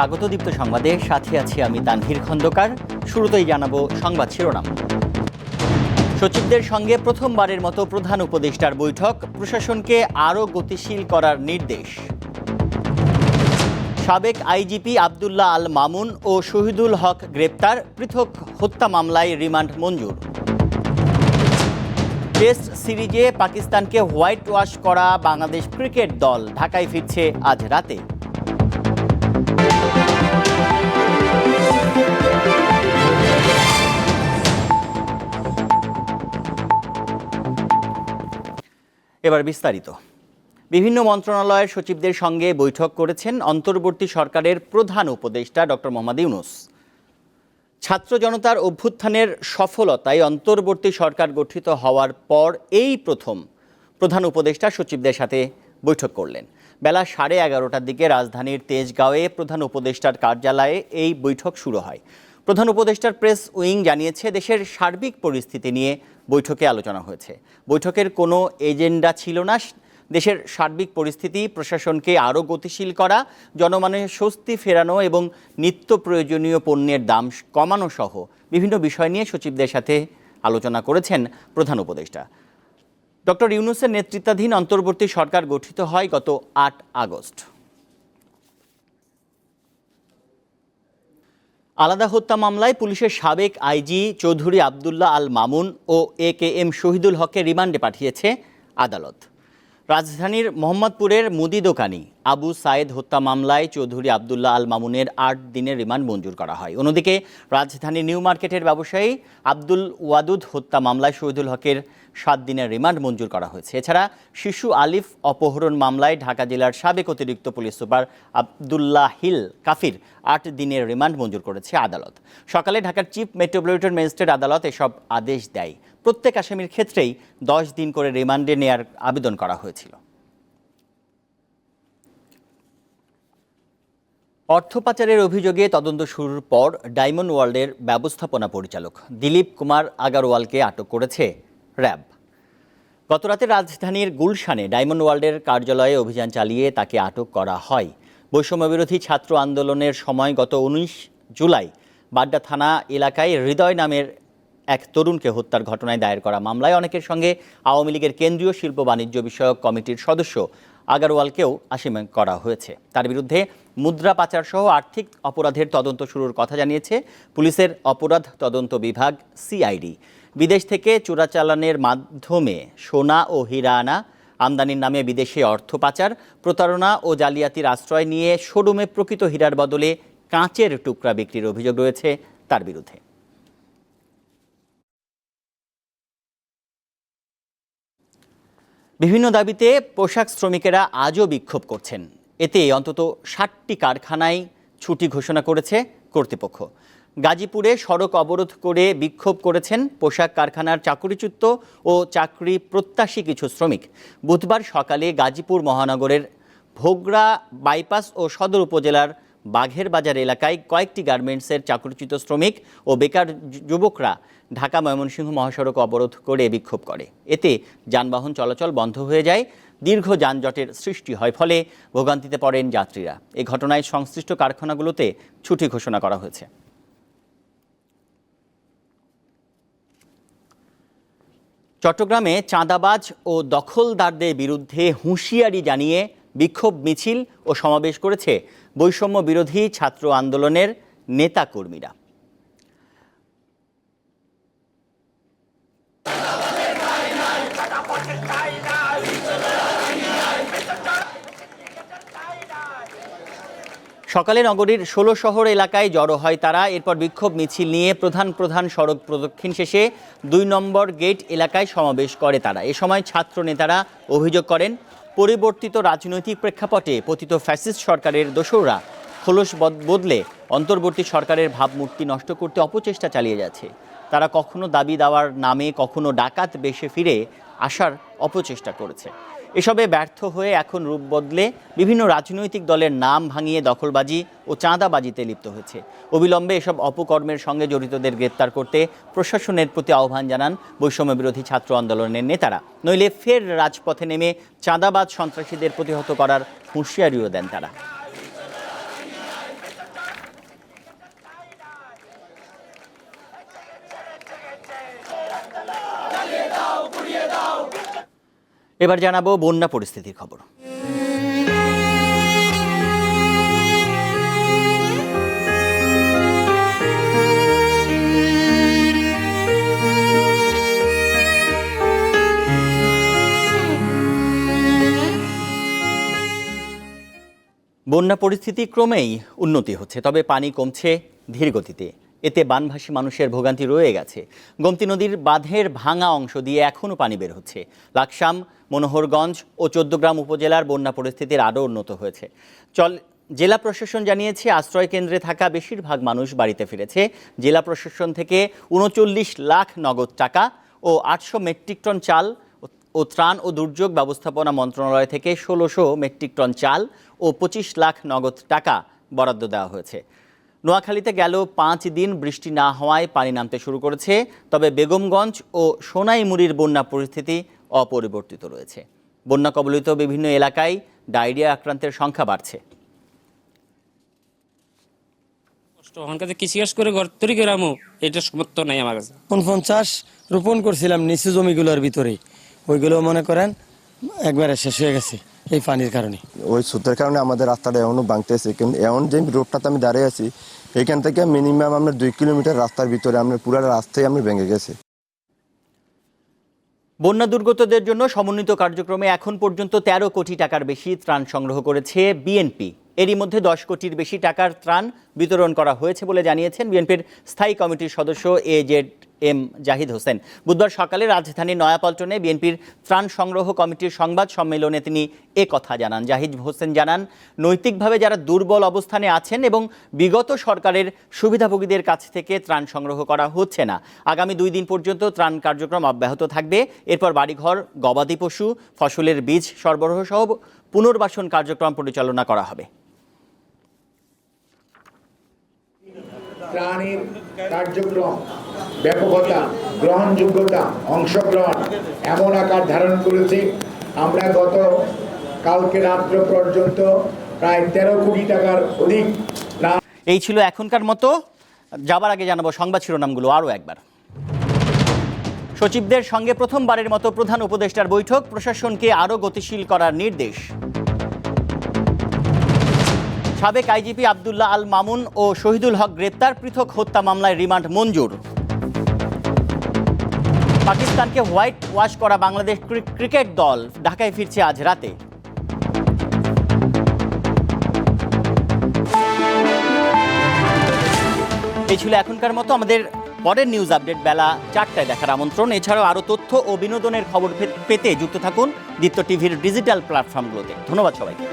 স্বাগত দীপ্ত সংবাদে। সাথে আছি আমি তানভীর খন্দকার। শুরুতেই জানাব সংবাদ শিরোনাম। সচিবদের সঙ্গে প্রথমবারের মতো প্রধান উপদেষ্টার বৈঠক। প্রশাসনকে আরও গতিশীল করার নির্দেশ। সাবেক আইজিপি আবদুল্লাহ আল মামুন ও শহীদুল হক গ্রেপ্তার। পৃথক হত্যা মামলায় রিমান্ড মঞ্জুর। টেস্ট সিরিজে পাকিস্তানকে হোয়াইট ওয়াশ করা বাংলাদেশ ক্রিকেট দল। ঢাকায় ফিরছে আজ রাতে। এবার বিস্তারিত। বিভিন্ন মন্ত্রণালয়ের সচিবদের সঙ্গে বৈঠক করেছেন অন্তর্বর্তী সরকারের প্রধান উপদেষ্টা ডক্টর মোহাম্মদ ইউনুস। ছাত্র জনতার অভ্যুত্থানের সফলতায় অন্তর্বর্তী সরকার গঠিত হওয়ার পর এই প্রথম প্রধান উপদেষ্টা সচিবদের সাথে বৈঠক করলেন। বেলা সাড়ে এগারোটার দিকে রাজধানীর তেজগাঁওয়ে প্রধান উপদেষ্টার কার্যালয়ে এই বৈঠক শুরু হয়। প্রধান উপদেষ্টার প্রেস উইং জানিয়েছে, দেশের সার্বিক পরিস্থিতি নিয়ে বৈঠকে আলোচনা হয়েছে। বৈঠকের কোনো এজেন্ডা ছিল না। দেশের সার্বিক পরিস্থিতি, প্রশাসনকে আরও গতিশীল করা জনমানের স্বস্তি ফেরানো এবং নিত্য প্রয়োজনীয় পণ্যের দাম কমানো সহ বিভিন্ন বিষয় নিয়ে সচিবদের সাথে আলোচনা করেছেন প্রধান উপদেষ্টা। ডক্টর ইউনুসের নেতৃত্বাধীন অন্তর্বর্তী সরকার গঠিত হয় গত আট আগস্ট। আলাদা হত্যা মামলায় পুলিশের সাবেক আইজি চৌধুরী আবদুল্লাহ আল মামুন ও এ কে এম শহীদুল হককে রিমান্ডে পাঠিয়েছে আদালত। রাজধানীর মোহাম্মদপুরের মুদি দোকানি আবু সায়েদ হত্যা মামলায় চৌধুরী আবদুল্লাহ আল মামুনের আট দিনের রিমান্ড মঞ্জুর করা হয়। অন্যদিকে রাজধানী নিউ মার্কেটের ব্যবসায়ী আব্দুল ওয়াদুদ হত্যা মামলায় শহীদুল হকের সাত দিনের রিমান্ড মঞ্জুর করা হয়েছে। এছাড়া শিশু আলিফ অপহরণ মামলায় ঢাকা জেলার সাবেক অতিরিক্ত পুলিশ সুপার আবদুল্লাহ হিল কাফির আট দিনের রিমান্ড মঞ্জুর করেছে আদালত। সকালে ঢাকার চিফ মেট্রোপলিটন ম্যাজিস্ট্রেট আদালত এসব আদেশ দেয়। প্রত্যেক আসামির ক্ষেত্রেই দশ দিন করে রিমান্ডে নেয়ার আবেদন করা হয়েছিল। অর্থ পাচারের অভিযোগে তদন্ত শুরুর পর ডায়মন্ড ওয়ার্ল্ডের ব্যবস্থাপনা পরিচালক দিলীপ কুমার আগারওয়ালকে আটক করেছে র্যাব। গতরাতে রাজধানীর গুলশানে ডায়মন্ড ওয়ার্ল্ডের কার্যালয়ে অভিযান চালিয়ে তাকে আটক করা হয়। বৈষম্যবিরোধী ছাত্র আন্দোলনের সময় গত উনিশ জুলাই বাড্ডা থানা এলাকায় হৃদয় নামের এক তরুণকে হত্যার ঘটনায় দায়ের করা মামলায় অনেকের সঙ্গে আওয়ামী লীগের কেন্দ্রীয় শিল্প বাণিজ্য বিষয়ক কমিটির সদস্য আগারওয়ালকেও আসামি করা হয়েছে। তার বিরুদ্ধে মুদ্রা পাচার সহ আর্থিক অপরাধের তদন্ত শুরুর কথা জানিয়েছে পুলিশের অপরাধ তদন্ত বিভাগ সিআইডি। বিদেশ থেকে চোরাচালানের মাধ্যমে সোনা ও হীরা আনা আমদানির নামে বিদেশে অর্থ পাচার, প্রতারণা ও জালিয়াতির আশ্রয় নিয়ে শোরুমে প্রকৃত হীরার বদলে কাঁচের টুকরা বিক্রির অভিযোগ রয়েছে তার বিরুদ্ধে। বিভিন্ন দাবিতে পোশাক শ্রমিকেরা আজও বিক্ষোভ করছেন। এতে অন্তত ষাটটি কারখানায় ছুটি ঘোষণা করেছে কর্তৃপক্ষ। গাজীপুরে সড়ক অবরোধ করে বিক্ষোভ করেছেন পোশাক কারখানার চাকরিচ্যুত ও চাকরি প্রত্যাশী কিছু শ্রমিক। বুধবার সকালে গাজীপুর মহানগরের ভোগড়া বাইপাস ও সদর উপজেলার বাঘের বাজার এলাকায় কয়েকটি গার্মেন্টসের চাকরিচ্যুত শ্রমিক ও বেকার যুবকরা ঢাকা ময়মনসিংহ মহাসড়ক অবরোধ করে বিক্ষোভ করে। এতে যানবাহন চলাচল বন্ধ হয়ে যায়, দীর্ঘ যানজটের সৃষ্টি হয় ফলে ভোগান্তিতে পড়েন যাত্রীরা। এ ঘটনায় সংশ্লিষ্ট কারখানাগুলোতে ছুটি ঘোষণা করা হয়েছে। চট্টগ্রামে চাঁদাবাজ ও দখলদারদের বিরুদ্ধে হুঁশিয়ারি জানিয়ে বিক্ষোভ মিছিল ও সমাবেশ করেছে বৈষম্য বিরোধী ছাত্র আন্দোলনের নেতাকর্মীরা। সকালে নগরীর ষোলো শহর এলাকায় জড়ো হয় তারা। এরপর বিক্ষোভ মিছিল নিয়ে প্রধান প্রধান সড়ক প্রদক্ষিণ শেষে দুই নম্বর গেট এলাকায় সমাবেশ করে তারা। এ সময় ছাত্র নেতারা অভিযোগ করেন পরিবর্তিত রাজনৈতিক প্রেক্ষাপটে পতিত ফ্যাসিস্ট সরকারের দোসররা খোলস বদ- বদলে অন্তর্বর্তী সরকারের ভাবমূর্তি নষ্ট করতে অপচেষ্টা চালিয়ে যাচ্ছে। তারা কখনো দাবি দেওয়ার নামে কখনো ডাকাত বেশে ফিরে আসার অপচেষ্টা করেছে। এসবে ব্যর্থ হয়ে এখন রূপ বদলে বিভিন্ন রাজনৈতিক দলের নাম ভাঙিয়ে দখলবাজি ও চাঁদাবাজিতে লিপ্ত হয়েছে। অবিলম্বে এসব অপকর্মের সঙ্গে জড়িতদের গ্রেপ্তার করতে প্রশাসনের প্রতি আহ্বান জানান বৈষম্য বিরোধী ছাত্র আন্দোলনের নেতারা। নইলে ফের রাজপথে নেমে চাঁদাবাজ সন্ত্রাসীদের প্রতিহত করার হুঁশিয়ারিও দেন তারা। এবার জানাব বন্যা পরিস্থিতির খবর। বন্যা পরিস্থিতি ক্রমেই উন্নতি হচ্ছে, তবে পানি কমছে ধীর গতিতে এতে বানভাসী মানুষের ভোগান্তি রয়ে গেছে। গোমতী নদীর বাঁধের ভাঙা অংশ দিয়ে এখনও পানি বের হচ্ছে। লাকসাম, মনোহরগঞ্জ ও চোদ্দগ্রাম উপজেলার বন্যা পরিস্থিতির আরও উন্নত হয়েছে। চল, জেলা প্রশাসন জানিয়েছে, আশ্রয় কেন্দ্রে থাকা বেশিরভাগ মানুষ বাড়িতে ফিরেছে। জেলা প্রশাসন থেকে উনচল্লিশ লাখ নগদ টাকা ও আটশো মেট্রিক টন চাল ও ত্রাণ ও দুর্যোগ ব্যবস্থাপনা মন্ত্রণালয় থেকে ষোলোশো মেট্রিক টন চাল ও পঁচিশ লাখ নগদ টাকা বরাদ্দ দেওয়া হয়েছে। নোয়াখালীতে গেল পাঁচ দিন বৃষ্টি না হওয়ায় পানি নামতে শুরু করেছে তবে বেগমগঞ্জ ও সোনাইমুড়ির বন্যা পরিস্থিতি অপরিবর্তিত রয়েছে। বন্যা কবলিত বিভিন্ন এলাকায় ডায়রিয়া আক্রান্তের সংখ্যা বাড়ছে। কষ্ট আমার কাছে কৃষিকাজ করে ঘর তৈরি করে আমু এটা সমর্থ নাই আমার কাছে। পঞ্চাশ রোপণ করছিলাম নিচু জমিগুলোর ভিতরে ওইগুলো মনে করেন একবারে শেষ হয়ে গেছে। এই পানির কারণে। ওই সুতের কারণে আমাদের রাস্তাটা এখনও ভাঙতেছে। কিন্তু এমন যে রোডটাতে আমি দাঁড়িয়ে আছি এখান থেকে মিনিমাম আমরা দুই কিলোমিটার রাস্তার ভিতরে আমরা পুরো রাস্তায় আমরা ভেঙে গেছে। বন্যা দুর্গতদের জন্য সমন্বিত কার্যক্রমে এখন পর্যন্ত ১৩ কোটি টাকার বেশি ত্রাণ সংগ্রহ করেছে বিএনপি। এরই মধ্যে দশ কোটির বেশি টাকার ত্রাণ বিতরণ করা হয়েছে বলে জানিয়েছেন বিএনপির স্থায়ী কমিটির সদস্য A Z M Zahid Hossain. বুধবার সকালে রাজধানীর নয়াপল্টনে বিএনপির ত্রাণ সংগ্রহ কমিটির সংবাদ সম্মেলনে তিনি এ কথা জানান। জাহিদ হোসেন জানান, নৈতিকভাবে যারা দুর্বল অবস্থানে আছেন এবং বিগত সরকারের সুবিধাভোগীদের কাছ থেকে ত্রাণ সংগ্রহ করা হচ্ছে না, আগামী দুই দিন পর্যন্ত ত্রাণ কার্যক্রম অব্যাহত থাকবে। এরপর বাড়িঘর, গবাদি পশু, ফসলের বীজ সরবরাহ সহ পুনর্বাসন কার্যক্রম পরিচালনা করা হবে। ত্রাণের কার্যক্রম, ব্যাপকতা, গ্রহণযোগ্যতা, অংশগ্রহণ এমন আকার ধারণ করেছে। আমরা গত কালকে রাত্র পর্যন্ত প্রায় তেরো কোটি টাকার অধিক এই ছিল এখনকার মতো। যাবার আগে জানাব সংবাদ শিরোনামগুলো আরও একবার। সচিবদের সঙ্গে প্রথমবারের মতো প্রধান উপদেষ্টার বৈঠক। প্রশাসনকে আরও গতিশীল করার নির্দেশ। সাবেক আইজিপি আবদুল্লাহ আল মামুন ও শহীদুল হক গ্রেপ্তার, পৃথক হত্যা মামলায় রিমান্ড মঞ্জুর। পাকিস্তানকে হোয়াইট ওয়াশ করা বাংলাদেশ ক্রিকেট দল ঢাকায় ফিরছে আজ রাতে। এই ছিল এখনকার মতো আমাদের পরের নিউজ আপডেট বেলা চারটায় দেখার আমন্ত্রণ। এছাড়াও আরও তথ্য ও বিনোদনের খবর পেতে যুক্ত থাকুন দীপ্ত টিভির ডিজিটাল প্ল্যাটফর্মগুলোতে ধন্যবাদ সবাইকে।